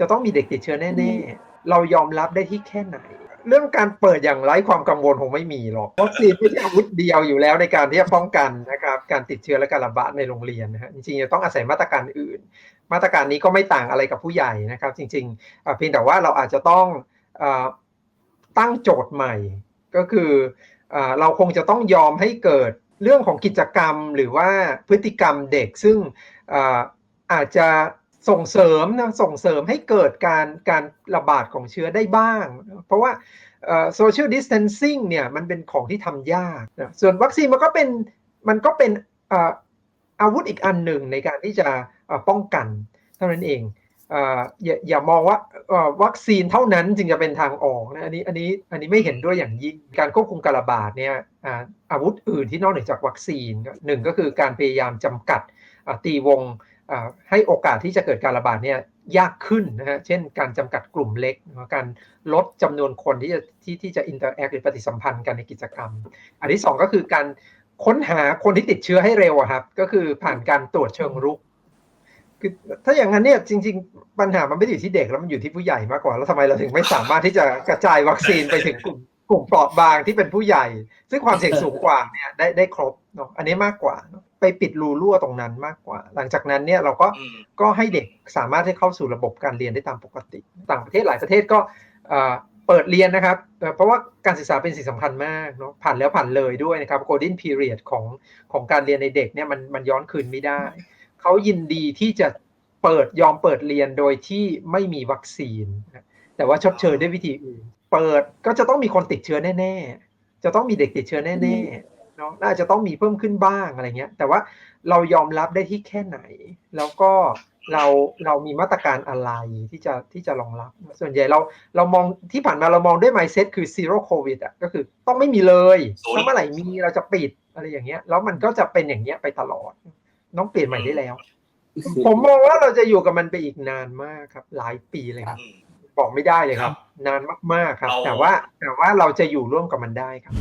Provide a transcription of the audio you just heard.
จะต้องมีเด็กติดเชื้อแน่ๆ เรายอมรับได้ที่แค่ไหน เรื่องการเปิดอย่างไร้ความกังวลคงไม่มีหรอกวัคซีนไม่ใช่อาวุธเดียวอยู่แล้วในการที่จะป้องกันนะครับการติดเชื้อและการระบาดในโรงเรียนนะฮะจริงๆจะต้องอาศัยมาตรการอื่น มาตรการนี้ก็ไม่ต่างอะไรกับผู้ใหญ่นะครับ จริงๆอะเพียงแต่ว่าเราอาจจะต้องเอ่อตั้งโจทย์ใหม่ ก็คือเอ่อเราคงจะต้องยอมให้เกิดเรื่องของกิจกรรมหรือว่าพฤติกรรมเด็กซึ่งเอ่ออาจจะ ส่งเสริมนะส่งเสริมให้เกิดการการระบาดของเชื้อได้บ้าง เพราะว่าโซเชียลดิสเทนซิ่งเนี่ยมันเป็นของที่ทำยากนะส่วนวัคซีนมันก็เป็นมันก็เป็นอาวุธอีกอันหนึ่งในการที่จะป้องกันเท่านั้นเองอย่าอย่ามองว่าวัคซีนเท่านั้นจึงจะเป็นทางออกนะอันนี้อันนี้อันนี้ไม่เห็นด้วยอย่างยิ่งการควบคุมการระบาดเนี่ยอาอาวุธอื่นที่นอกเหนือจากวัคซีนหนึ่งก็คือการพยายามจำกัดตีวง ให้โอกาสที่จะเกิดการระบาดเนี่ยยากขึ้นนะฮะ เช่น การจำกัดกลุ่มเล็ก การลดจำนวนคนที่จะที่ที่จะอินเตอร์แอคหรือปฏิสัมพันธ์กันในกิจกรรม อันที่สองก็คือการค้นหาคนที่ติดเชื้อให้เร็วครับ ก็คือผ่านการตรวจเชิงรุก คือถ้าอย่างนั้นเนี่ยจริง ๆ ปัญหามันไม่ได้อยู่ที่เด็กแล้วมันอยู่ที่ผู้ใหญ่มากกว่า แล้วทำไมเราถึงไม่สามารถที่จะกระจายวัคซีนไปถึงกลุ่ม กลุ่มเปราะบางที่เป็นผู้ใหญ่ ซึ่งความเสี่ยงสูงกว่าเนี่ยได้ได้ครบเนาะอันนี้มากกว่าเนอะไปปิดรูรั่วตรงนั้นมากกว่า หลังจากนั้นเนี่ยเราก็อืมก็ให้เด็กสามารถให้เข้าสู่ระบบการเรียนได้ตามปกติ ต่างประเทศหลายประเทศก็เอ่อเปิดเรียนนะครับเอ่อเพราะว่าการศึกษาเป็นสิ่งสำคัญมากเนาะผ่านแล้วผ่านเลยด้วยนะครับ golden period ของของการเรียนในเด็กเนี่ยมันมันย้อนคืนไม่ได้ เขายินดีที่จะเปิดยอมเปิดเรียนโดยที่ไม่มีวัคซีนนะแต่ว่าชดเชยด้วยวิธีอื่น เปิดก็จะต้องมีคนติดเชื้อแน่ ๆ จะต้องมีเด็กติดเชื้อแน่ๆเนาะน่าจะต้องมีเพิ่มขึ้นบ้างอะไรเงี้ย แต่ว่าเรายอมรับได้ที่แค่ไหน แล้วก็เราเรามีมาตรการอะไรที่จะที่จะรองรับ ส่วนใหญ่เราเรามองที่ผ่านมาเรามองด้วย mindset คือ zero covid อะก็คือต้องไม่มีเลยศูนย์ถ้าเมื่อไหร่มีเราจะปิดอะไรอย่างเงี้ย แล้วมันก็จะเป็นอย่างเงี้ยไปตลอดต้องเปลี่ยนใหม่ได้แล้ว ผมมองว่าเราจะอยู่กับมันไปอีกนานมากครับ หลายปีเลยครับอืม บอกไม่ได้เลยครับครับนานมากๆครับเราแต่ว่าแต่ว่าเราจะอยู่ร่วมกับมันได้ครับ